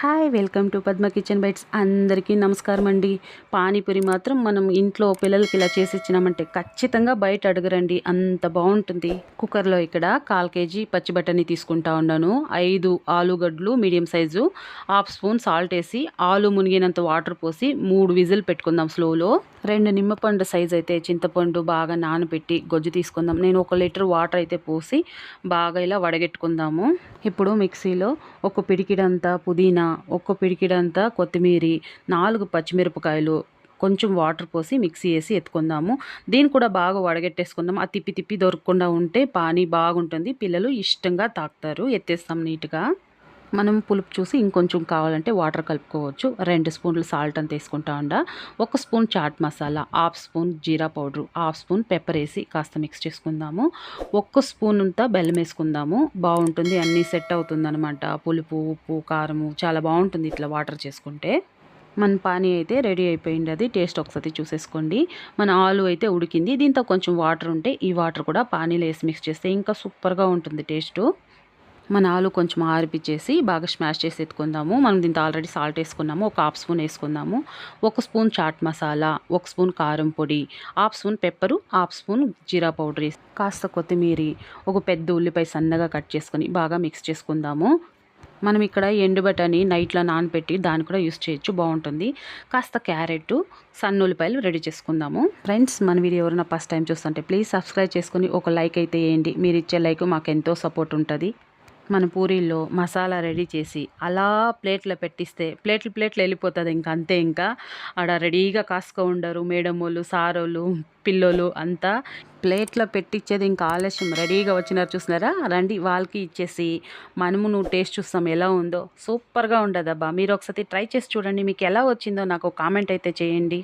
Hi welcome to Padma kitchen bites. అందరికీ నమస్కారం అండి. పానీపూరి మాత్రం మనం ఇంట్లో పిల్లలకి ఇలా చేసి ఇచ్చినామంటే ఖచ్చితంగా బయట అడగరండి. అంత బాగుంటుంది. కుక్కర్లో ఇక్కడ కాల్ కేజీ పచ్చి బఠానీ తీసుకుంటా ఉన్నాను. ఐదు ఆలుగడ్డలు medium size half spoon salt వేసి ఆలు మునిగినంత వాటర్ పోసి మూడు విజిల్ పెట్టుకుందాం స్లోలో. రెండు నిమ్మపండు సైజ్ అయితే చింతపండు బాగా నానబెట్టి గొజ్జు తీసుకుందాం. నేను ఒక లీటర్ వాటర్ అయితే పోసి బాగా ఇలా వడగెట్టుకుందాము. ఇప్పుడు మిక్సీలో ఒక పిడికిడంతా పుదీనా ఒక పిడికిడంతా కొత్తిమీరి నాలుగు పచ్చిమిరపకాయలు కొంచెం వాటర్ పోసి మిక్సీ వేసి ఎత్తుకుందాము. దీన్ని కూడా బాగా వడగెట్టేసుకుందాం. ఆ తిప్పి తిప్పి దొరకకుండా ఉంటే పానీ బాగుంటుంది. పిల్లలు ఇష్టంగా తాకుతారు. ఎత్తేస్తాం నీట్గా మనం పులుపు చూసి ఇంకొంచెం కావాలంటే వాటర్ కలుపుకోవచ్చు. రెండు స్పూన్లు సాల్ట్ అంత వేసుకుంటా ఉండ. ఒక spoon chaat masala half spoon jeera powder half spoon pepper వేసి కాస్త మిక్స్ చేసుకుందాము. ఒక్క స్పూన్ అంతా బెల్లం వేసుకుందాము. బాగుంటుంది. అన్నీ సెట్ అవుతుంది అనమాట పులుపు ఉప్పు కారము చాలా బాగుంటుంది ఇట్లా వాటర్ చేసుకుంటే. మన పానీ అయితే రెడీ అయిపోయింది. అది టేస్ట్ ఒకసారి చూసేసుకోండి. మన ఆలు అయితే ఉడికింది. దీంతో కొంచెం వాటర్ ఉంటే ఈ వాటర్ కూడా పానీలో వేసి మిక్స్ చేస్తే ఇంకా సూపర్గా ఉంటుంది టేస్టు మన ఆలు కొంచెం ఆరిపించేసి బాగా స్మాష్ చేసి ఎత్తుకుందాము. మనం దీంతో ఆల్రెడీ సాల్ట్ వేసుకున్నాము. ఒక హాఫ్ స్పూన్ వేసుకుందాము. ఒక స్పూన్ చాట్ మసాలా ఒక స్పూన్ కారం పొడి half spoon pepper half spoon jeera powder కాస్త కొత్తిమీర ఒక పెద్ద ఉల్లిపాయ సన్నగా కట్ చేసుకొని బాగా మిక్స్ చేసుకుందాము. మనం ఇక్కడ ఎండుబటని నైట్లో నానబెట్టి దాన్ని కూడా యూస్ చేయొచ్చు. బాగుంటుంది. కాస్త క్యారెట్ సన్న ఉల్లిపాయలు రెడీ చేసుకుందాము. ఫ్రెండ్స్ మన వీడియో ఎవరైనా ఫస్ట్ టైం చూస్తుంటే ప్లీజ్ సబ్స్క్రైబ్ చేసుకొని ఒక లైక్ అయితే వేయండి. మీరు ఇచ్చే లైక్ మాకు ఎంతో సపోర్ట్ ఉంటుంది. మన పూరీల్లో మసాలా రెడీ చేసి అలా ప్లేట్లో పెట్టిస్తే ప్లేట్లు ప్లేట్లు వెళ్ళిపోతుంది ఇంకా అంతే ఇంకా. ఆడ రెడీగా కాసుకో ఉండరు మేడమోళ్ళు సారోళ్ళు పిల్లోలు అంతా. ప్లేట్లో పెట్టించేది ఇంకా ఆలస్యం. రెడీగా వచ్చినారు చూసినారా? రండి వాళ్ళకి ఇచ్చేసి మనము నువ్వు టేస్ట్ చూస్తాం ఎలా ఉందో. సూపర్గా ఉండదబ్బా. మీరు ఒకసారి ట్రై చేసి చూడండి మీకు ఎలా వచ్చిందో నాకు కామెంట్ అయితే చేయండి.